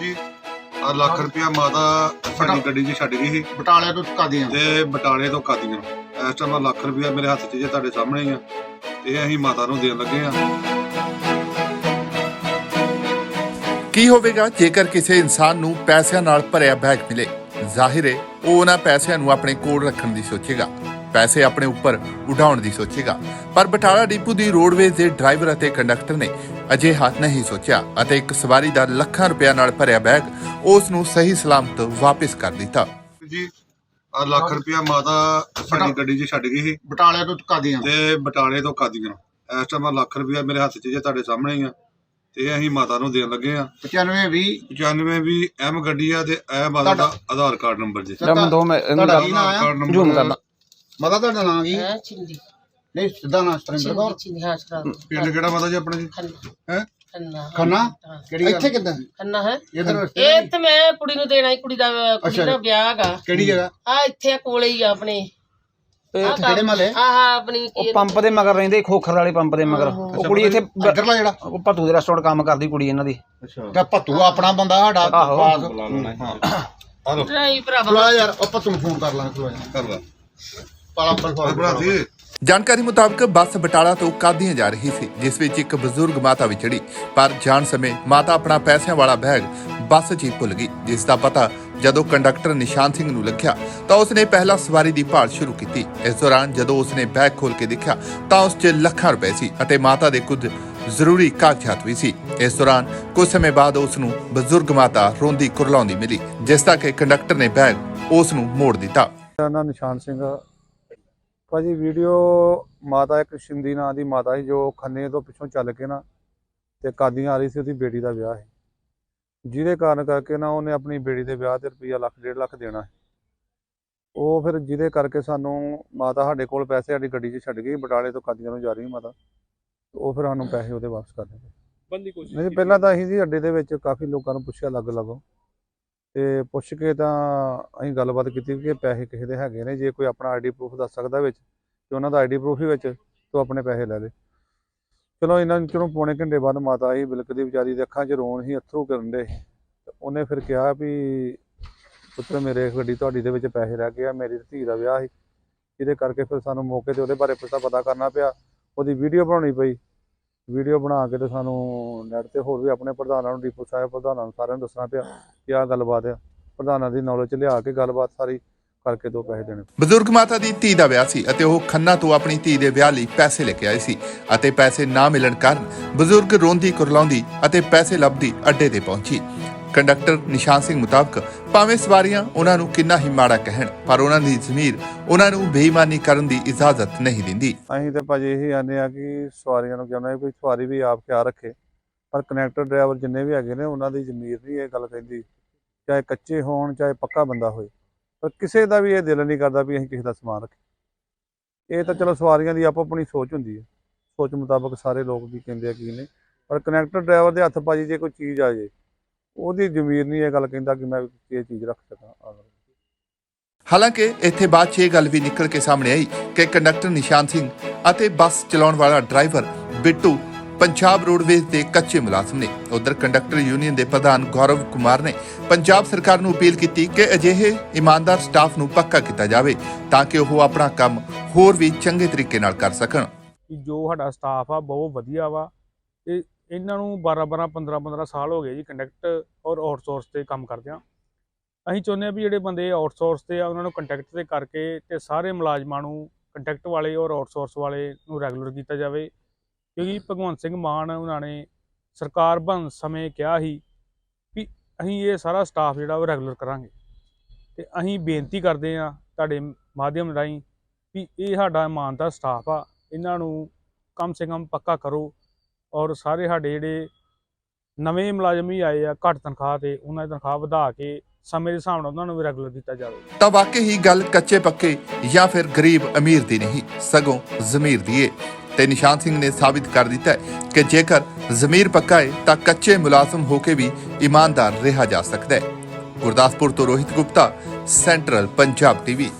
ਜੀ। ਆ ਲੱਖ ਰੁਪਇਆ ਮਾਤਾ ਸਾਡੀ ਗੱਡੀ 'ਚ ਛੱਡ ਗਈ ਸੀ। ਬਟਾਲੇ ਤੋਂ ਕਾਦੀਆਂ? ਤੇ ਬਟਾਲੇ ਤੋਂ ਕਾਦੀਆਂ। ਇਸ ਟਾਈਮ ਲੱਖ ਰੁਪਇਆ ਮੇਰੇ ਹੱਥ 'ਚ ਜੇ ਤੁਹਾਡੇ ਸਾਹਮਣੇ ਹੀ ਆ। ਤੇ ਅਸੀਂ ਮਾਤਾ ਨੂੰ ਦੇਣ ਲੱਗੇ ਆ। ਕੀ ਹੋਵੇਗਾ ਜੇਕਰ ਕਿਸੇ ਇਨਸਾਨ ਨੂੰ ਪੈਸਿਆਂ ਨਾਲ ਭਰਿਆ ਬੈਗ ਮਿਲੇ? ਜ਼ਾਹਿਰ ਹੈ ਉਹ ਉਹਨਾਂ ਪੈਸਿਆਂ ਨੂੰ ਆਪਣੇ ਕੋਲ ਰੱਖਣ ਦੀ ਸੋਚੇਗਾ। ਪੈਸੇ ਆਪਣੇ ਉੱਪਰ ਉਡਾਉਣ ਦੀ ਸੋਚੇਗਾ। ਪਰ ਬਟਾਲਾ ਡਿਪੂ ਦੀ ਰੋਡਵੇਜ਼ ਦੇ ਡਰਾਈਵਰ ਅਤੇ ਕੰਡਕਟਰ ਨੇ ਅਜਿਹਾ ਨਹੀਂ ਸੋਚਿਆ ਅਤੇ ਇੱਕ ਸਵਾਰੀ ਦਾ ਲੱਖਾਂ ਰੁਪਇਆ ਨਾਲ ਭਰਿਆ ਬੈਗ ਉਸ ਨੂੰ ਸਹੀ ਸਲਾਮਤ ਵਾਪਸ ਕਰ ਦਿੱਤਾ। ਜੀ ਆ ਲੱਖ ਰੁਪਇਆ ਮਾਤਾ ਸਾਡੀ ਗੱਡੀ 'ਚ ਛੱਡ ਗਈ ਸੀ। ਬਟਾਲੇ ਤੋਂ ਕਾਦੀਆਂ ਤੇ ਬਟਾਲੇ ਤੋਂ ਕਾਦੀਆਂ ਇਸ ਟਾਈਮ ਆਹ ਲੱਖ ਰੁਪਇਆ ਮੇਰੇ ਹੱਥ 'ਚ ਜੇ ਤੁਹਾਡੇ ਸਾਹਮਣੇ ਹੀ ਆ। ਤੇ ਅਸੀਂ ਮਾਤਾ ਨੂੰ ਦੇਣ ਲੱਗੇ ਆ। 95 20 95 ਵੀ ਐਮ ਗੱਡੀ ਆ ਤੇ ਇਹ ਮਾਤਾ ਦਾ ਆਧਾਰ ਕਾਰਡ ਨੰਬਰ ਜੀ। ਤੁਹਾਡਾ- ਮੈਂ ਦੋ ਮੈਂ ਇਹਨੂੰ ਤੁਹਾਡਾ ਕੀ ਨਾਂ ਆ? ਕਾਰਡ ਜ਼ੂਮ ਨੰਬਰ ਕਰਨਾ। ਮਤਾ ਤੁਹਾਡਾ ਨਾਂ ਕੀ? ਹੈ ਚਿੰਦੀ ਨਹੀਂ ਸਿੱਧਾ ਨਾਂ ਸਤਰਿੰਦਰ ਕੌਰ। ਹਾਂ ਸ਼ਰਾਬ। ਪਿੰਡ ਕਿਹੜਾ ਮਾਤਾ ਜੀ ਆਪਣਾ ਜੀ? ਖੰਨਾ। ਹੈ? ਖੰਨਾ। ਕਿਹੜੀ ਇੱਥੇ ਕਿੱਦਾਂ? ਖੰਨਾ ਹੈ? ਇਧਰ ਇਹ ਤੇ ਮੈਂ ਕੁੜੀ ਨੂੰ ਦੇਣਾ ਹੀ ਕੁੜੀ ਦਾ ਕੁੜੀ। ਦਾ ਵਿਆਹ ਹੈਗਾ ਕਿਹੜੀ ਜਗ੍ਹਾ? ਆ ਇੱਥੇ ਆ ਕੋਲੇ ਹੀ ਆ ਆਪਣੇ। ਕਿਹੜੇ ਮਹੱਲੇ? ਹਾਂ ਹਾਂ ਆਪਣੀ ਉਹ ਕੀ ਪੰਪ ਦੇ ਮਗਰ ਰਹਿੰਦੇ ਖੋਖਰ ਵਾਲੇ ਪੰਪ ਦੇ ਮਗਰ। ਉਹ ਕੁੜੀ ਇੱਥੇ ਬ- ਇੱਧਰਲਾ ਜਿਹੜਾ? ਉਹ ਭੱਤੂ ਦੇ ਰੈਸਟੋਰੈਂਟ ਕੰਮ ਕਰਦੀ ਕੁੜੀ ਇਹਨਾਂ ਦੀ। ਤੇ ਭੱਤੂ ਆਪਣਾ ਬੰਦਾ ਸਾਡਾ ਆਹੋ। ਪਾਸ। ਹਲੋ ਨਹੀਂ ਭਰਾਵਾ। ਬੁਲਾ ਯਾਰ ਉਹ ਭੱਤੂ ਨੂੰ ਫੋਨ ਕਰ ਲਾਂਗੇ ਬੁਲਾ ਕਰ ਲਾ। ਪਾਲਾ ਬਲ ਬਣਾ ਸੀ ਜਾਣਕਾਰੀ ਮੁਤਾਬਕ ਬੱਸ ਬਟਾਲਾ ਤੋਂ ਕਾਦੀਆਂ ਜਾ ਰਹੀ ਸੀ, ਜਿਸ ਵਿੱਚ ਇੱਕ ਬਜ਼ੁਰਗ ਮਾਤਾ ਵਿਛੜੀ ਪਰ ਜਾਣ ਸਮੇਂ ਮਾਤਾ ਆਪਣਾ ਪੈਸਿਆਂ ਵਾਲਾ ਬੈਗ ਬੱਸ 'ਚ ਹੀ ਭੁੱਲ ਗਈ, ਜਿਸ ਦਾ ਪਤਾ ਜਦੋਂ ਕੰਡਕਟਰ ਨਿਸ਼ਾਨ ਸਿੰਘ ਨੂੰ ਲੱਗਿਆ ਤਾਂ ਉਸਨੇ ਪਹਿਲਾਂ ਸਵਾਰੀ ਦੀ ਭਾਲ ਸ਼ੁਰੂ ਕੀਤੀ ਇਸ ਦੌਰਾਨ ਜਦੋਂ ਉਸਨੇ ਬੈਗ ਖੋਲ ਕੇ ਦੇਖਿਆ, ਤਾਂ ਉਸ 'ਚ ਲੱਖਾਂ ਰੁਪਏ ਸੀ ਅਤੇ ਮਾਤਾ ਦੇ ਕੁਝ ਜ਼ਰੂਰੀ ਕਾਗਜ਼ਾਤ ਵੀ ਸੀ ਇਸ ਦੌਰਾਨ ਕੁਝ ਸਮੇਂ ਬਾਅਦ ਉਸ ਨੂੰ ਬਜ਼ੁਰਗ ਮਾਤਾ ਰੋਂਦੀ ਕੁਰਲਾਉਂਦੀ ਮਿਲੀ, ਜਿਸ ਦਾ ਕਿ ਕੰਡਕਟਰ ਨੇ ਬੈਗ ਉਸ ਨੂੰ ਮੋੜ ਦਿੱਤਾ ਮੇਰਾ ਨਾਮ ਨਿਸ਼ਾਨ ਸਿੰਘ ਆ। ਭਾਜੀ ਵੀਡੀਓ ਮਾਤਾ ਇੱਕ ਸ਼ਿੰਦੀ ਨਾਂ ਦੀ ਮਾਤਾ ਸੀ ਜੋ ਖੰਨੇ ਤੋਂ ਪਿੱਛੋਂ ਚੱਲ ਕੇ ਨਾ ਤੇ ਕਾਦੀਆਂ ਆ ਰਹੀ ਸੀ ਉਹਦੀ ਬੇਟੀ ਦਾ ਵਿਆਹ ਸੀ। ਜਿਹਦੇ ਕਾਰਨ ਕਰਕੇ ਨਾ ਉਹਨੇ ਆਪਣੀ ਬੇਟੀ ਦੇ ਵਿਆਹ ਤੇ ਰੁਪਈਆ ਲੱਖ ਡੇਢ ਲੱਖ ਦੇਣਾ ਸੀ। ਉਹ ਫਿਰ ਜਿਹਦੇ ਕਰਕੇ ਸਾਨੂੰ ਮਾਤਾ ਸਾਡੇ ਕੋਲ ਪੈਸੇ ਸਾਡੀ ਗੱਡੀ 'ਚ ਛੱਡ ਗਈ ਬਟਾਲੇ ਤੋਂ ਕਾਦੀਆਂ ਨੂੰ ਜਾ ਰਹੀ ਮਾਤਾ। ਉਹ ਫਿਰ ਸਾਨੂੰ ਪੈਸੇ ਉਹਦੇ ਵਾਪਸ ਕਰ ਦਿੱਤੇ। ਬੰਦੀ ਕੋਸ਼ਿਸ਼ ਨਹੀਂ ਪਹਿਲਾਂ ਤਾਂ ਅਸੀਂ ਜੀ ਅੱਡੇ ਦੇ ਵਿੱਚ ਕਾਫੀ ਲੋਕਾਂ ਨੂੰ ਪੁੱਛਿਆ ਲੱਗ ਲੱਗੋ ਤੇ ਪੁੱਛ ਕੇ ਤਾਂ ਅਸੀਂ ਗੱਲਬਾਤ ਕੀਤੀ ਕਿ ਪੈਸੇ ਕਿਸੇ ਦੇ ਹੈਗੇ ਨੇ ਜੇ ਕੋਈ ਆਪਣਾ ਆਈਡੀ ਪ੍ਰੂਫ ਦੱਸ ਸਕਦਾ ਵਿੱਚ। ਤੇ ਉਹਨਾਂ ਦਾ ਆਈਡੀ ਪ੍ਰੂਫ ਹੀ ਵਿੱਚ ਤੂੰ ਆਪਣੇ ਪੈਸੇ ਲੈ ਲੇ। ਚਲੋ ਇਹਨਾਂ ਨੂੰ ਚਲੋ ਪੌਣੇ ਘੰਟੇ ਬਾਅਦ ਮਾਤਾ ਆਈ ਬਿਲਕਦੀ ਵਿਚਾਰੀ ਦੇ ਅੱਖਾਂ 'ਚ ਰੋਣ ਹੀ ਅਥਰੂ ਕਰਨ ਦੇ। ਉਹਨੇ ਫਿਰ ਕਿਹਾ ਵੀ, ਪੁੱਤਰ, ਮੇਰੇ ਗੱਡੀ ਤੁਹਾਡੀ ਦੇ ਵਿੱਚ ਪੈਸੇ ਰਹਿ ਗਏ ਆ, ਮੇਰੀ ਧੀ ਦਾ ਵਿਆਹ ਸੀ। ਜਿਹਦੇ ਕਰਕੇ ਫਿਰ ਸਾਨੂੰ ਮੌਕੇ ਤੇ ਉਹਦੇ ਬਾਰੇ ਪਤਾ ਪਤਾ ਕਰਨਾ ਪਿਆ। ਉਹਦੀ ਵੀਡੀਓ ਬਣਾਉਣੀ ਪਈ। ਵੀਡੀਓ ਬਣਾ ਕੇ ਤੇ ਸਾਨੂੰ ਨੈਟ ਤੇ ਹੋਰ ਵੀ ਆਪਣੇ ਪ੍ਰਧਾਨਾਂ ਨੂੰ, ਡੀਪੂ ਸਾਹਿਬ ਪ੍ਰਧਾਨਾਂ ਨੂੰ ਸਾਰਿਆਂ ਨੂੰ ਦੱਸਣਾ ਪਿਆ ਕਿ ਆਹ ਗੱਲਬਾਤ ਆ। ਪ੍ਰਧਾਨਾਂ ਦੀ ਨੌਲੇਜ ਲਿਆ ਕੇ ਗੱਲਬਾਤ ਸਾਰੀ। ਕਰਕੇ ਦੋ ਪੈਸੇ ਦੇਣੇ ਬਜ਼ੁਰਗ ਮਾਤਾ ਦੀ ਧੀ ਦਾ ਵਿਆਹ ਸੀ ਅਤੇ ਉਹ ਖੰਨਾ ਤੋਂ ਆਪਣੀ ਧੀ ਦੇ ਵਿਆਹ ਲਈ ਪੈਸੇ ਲੈ ਕੇ ਆਏ ਸੀ ਅਤੇ ਪੈਸੇ ਨਾ ਮਿਲਣ ਕਾਰਨ ਬਜ਼ੁਰਗ ਰੋਂਦੀ ਕੁਰਲਾਉਂਦੀ ਅਤੇ ਪੈਸੇ ਲੱਭਦੀ ਅੱਡੇ ਤੇ ਪਹੁੰਚੀ। ਕੰਡਕਟਰ ਨਿਸ਼ਾਨ ਸਿੰਘ ਮੁਤਾਬਕ ਭਾਵੇਂ ਸਵਾਰੀਆਂ ਉਹਨਾਂ ਨੂੰ ਕਿੰਨਾ ਹੀ ਮਾੜਾ ਕਹਿਣ ਪਰ ਉਹਨਾਂ ਦੀ ਜ਼ਮੀਰ ਉਹਨਾਂ ਨੂੰ ਬੇਈਮਾਨੀ ਕਰਨ ਦੀ ਇਜਾਜ਼ਤ ਨਹੀਂ ਦਿੰਦੀ। ਅਸੀਂ ਤੇ ਭਾਜੀ ਇਹੀ ਆਨੇ ਆ ਕਿ ਸਵਾਰੀਆਂ ਨੂੰ ਕਹਿੰਦੇ ਵੀ ਸਵਾਰੀ ਵੀ ਆਪ ਖਿਆਲ ਰੱਖੇ ਪਰ ਕਨੈਕਟਰ ਡਰਾਈਵਰ ਜਿੰਨੇ ਵੀ ਹੈਗੇ ਨੇ ਉਹਨਾਂ ਦੀ ਜ਼ਮੀਰ ਨਹੀਂ ਇਹ ਗੱਲ ਕਹਿੰਦੀ। ਚਾਹੇ ਕੱਚੇ ਹੋਣ ਚਾਹੇ ਪੱਕਾ ਬੰਦਾ ਹੋਏ। ਪਰ ਕਿਸੇ ਦਾ ਵੀ ਇਹ ਦਿਲ ਨਹੀਂ ਕਰਦਾ ਵੀ ਅਸੀਂ ਕਿਸੇ ਦਾ ਸਮਾਨ ਰੱਖੀਏ। ਇਹ ਤਾਂ ਚਲੋ ਸਵਾਰੀਆਂ ਦੀ ਆਪੋ ਆਪਣੀ ਸੋਚ ਹੁੰਦੀ ਹੈ। ਸੋਚ ਮੁਤਾਬਕ ਸਾਰੇ ਲੋਕ ਵੀ ਕਹਿੰਦੇ ਆ ਕੀ ਨੇ ਪਰ ਕਨੈਕਟਰ ਡਰਾਈਵਰ ਦੇ ਹੱਥ ਭਾਜੀ ਜੇ ਕੋਈ ਚੀਜ਼ ਆ ਜੇ, ਉਹਦੀ ਜ਼ਮੀਰ ਨਹੀਂ ਇਹ ਗੱਲ ਕਹਿੰਦਾ ਕਿ ਮੈਂ ਇਹ ਚੀਜ਼ ਰੱਖ ਸਕਾਂ। ਹਾਲਾਂਕਿ ਇੱਥੇ ਬਾਅਦ 'ਚ ਇਹ ਗੱਲ ਵੀ ਨਿਕਲ ਕੇ ਸਾਹਮਣੇ ਆਈ ਕਿ ਕੰਡਕਟਰ ਨਿਸ਼ਾਨ ਸਿੰਘ ਅਤੇ ਬੱਸ ਚਲਾਉਣ ਵਾਲਾ ਡਰਾਈਵਰ ਬਿੱਟੂ ਪੰਜਾਬ ਰੋਡਵੇਜ਼ ਦੇ ਕੱਚੇ ਮੁਲਾਜ਼ਮ ਨੇ। ਉਧਰ ਕੰਡਕਟਰ ਯੂਨੀਅਨ ਦੇ ਪ੍ਰਧਾਨ ਗੌਰਵ ਕੁਮਾਰ ਨੇ ਪੰਜਾਬ ਸਰਕਾਰ ਨੂੰ ਅਪੀਲ ਕੀਤੀ ਕਿ ਅਜਿਹੇ ਇਮਾਨਦਾਰ ਸਟਾਫ ਨੂੰ ਪੱਕਾ ਕੀਤਾ ਜਾਵੇ ਤਾਂ ਕਿ ਉਹ ਆਪਣਾ ਕੰਮ ਹੋਰ ਵੀ ਚੰਗੇ ਤਰੀਕੇ ਨਾਲ ਕਰ ਸਕਣ। ਜੋ ਸਾਡਾ ਸਟਾਫ ਆ, ਬਹੁਤ ਵਧੀਆ ਵਾ। ਤੇ ਇਹਨਾਂ ਨੂੰ 12 12 15 15 ਸਾਲ ਹੋ ਗਏ ਜੀ ਕੰਡਕਟ ਔਰ ਆਊਟਸੋਰਸ ਤੇ ਕੰਮ ਕਰਦਿਆਂ ਅਸੀਂ ਚਾਹੁੰਦੇ ਆ ਵੀ ਜਿਹੜੇ ਬੰਦੇ ਆਊਟਸੋਰਸ ਤੇ ਆ, ਉਹਨਾਂ ਨੂੰ ਕੰਟੈਕਟ ਤੇ ਕਰਕੇ ਤੇ ਸਾਰੇ ਮੁਲਾਜ਼ਮਾਂ ਨੂੰ ਕੰਟੈਕਟ ਵਾਲੇ ਔਰ ਆਊਟਸੋਰਸ ਵਾਲੇ ਨੂੰ ਰੈਗੂਲਰ ਕੀਤਾ ਜਾਵੇ। ਕਿਉਂਕਿ ਭਗਵੰਤ ਸਿੰਘ ਮਾਨ ਉਹਨਾਂ ਨੇ ਸਰਕਾਰ ਬਣ ਸਮੇਂ ਕਿਹਾ ਸੀ ਵੀ ਅਸੀਂ ਇਹ ਸਾਰਾ ਸਟਾਫ ਜਿਹੜਾ ਉਹ ਰੈਗੂਲਰ ਕਰਾਂਗੇ। ਤੇ ਅਸੀਂ ਬੇਨਤੀ ਕਰਦੇ ਆ ਤੁਹਾਡੇ ਮਾਧਿਅਮ ਰਾਹੀਂ ਵੀ ਇਹ ਸਾਡਾ ਇਮਾਨਦਾਰ ਸਟਾਫ ਆ, ਇਹਨਾਂ ਨੂੰ ਕਮ ਸੇ ਕਮ ਪੱਕਾ ਕਰੋ ਔਰ ਸਾਰੇ ਸਾਡੇ ਜਿਹੜੇ ਨਵੇਂ ਮੁਲਾਜ਼ਮ ਹੀ ਆਏ ਆ ਘੱਟ ਤਨਖਾਹ ਤੇ, ਉਹਨਾਂ ਦੀ ਤਨਖਾਹ ਵਧਾ ਕੇ ਸਮੇਂ ਦੇ ਹਿਸਾਬ ਨਾਲ ਉਹਨਾਂ ਨੂੰ ਵੀ ਰੈਗੂਲਰ ਕੀਤਾ ਜਾਵੇ। ਤਾਂ ਵਾਕਈ ਹੀ ਗੱਲ ਕੱਚੇ ਪੱਕੇ ਜਾਂ ਫਿਰ ਗਰੀਬ ਅਮੀਰ ਦੀ ਨਹੀਂ, ਸਗੋਂ ਜ਼ਮੀਰ ਦੀ ਏ। ਤੇ ਨਿਸ਼ਾਨ ਸਿੰਘ ਨੇ ਸਾਬਿਤ ਕਰ ਦਿੱਤਾ ਹੈ ਕਿ ਜੇਕਰ ਜ਼ਮੀਰ ਪੱਕਾ ਹੈ ਤਾਂ ਕੱਚੇ ਮੁਲਾਜ਼ਮ ਹੋ ਕੇ ਵੀ ਇਮਾਨਦਾਰ ਰਿਹਾ ਜਾ ਸਕਦਾ ਹੈ। ਗੁਰਦਾਸਪੁਰ ਤੋਂ ਰੋਹਿਤ ਗੁਪਤਾ, ਸੈਂਟਰਲ ਪੰਜਾਬ ਟੀਵੀ।